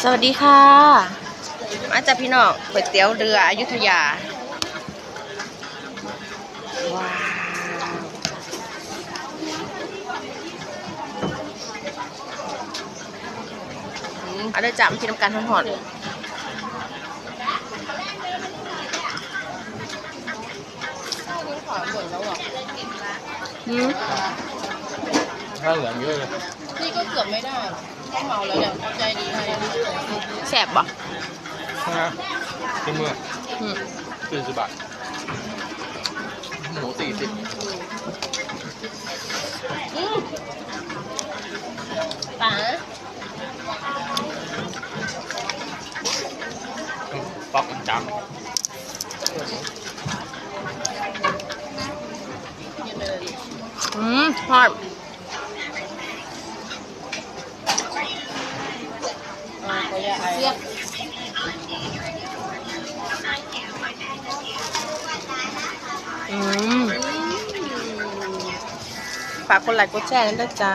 สวัสดีค่ะ มาจากพี่น้องก๋วยเตี๋ยวเรืออยุธยา ว้าวอืมเอาได้จับพี่น้ำกันหอนๆอืม ถ้าเหลืองเยอะเลย นี่ก็เกือบไม่ได้ ต้องเมาแล้วเนี่ยใจดีให้แสบบ่นะที่เมื่ออืมสี่สิบบาท หมูสี่สิบป๋าปอกมันจกินไปเลยอืมทอด อ่า เรียกอืมฝากคนไลค์กดแชร์ด้วยจ้า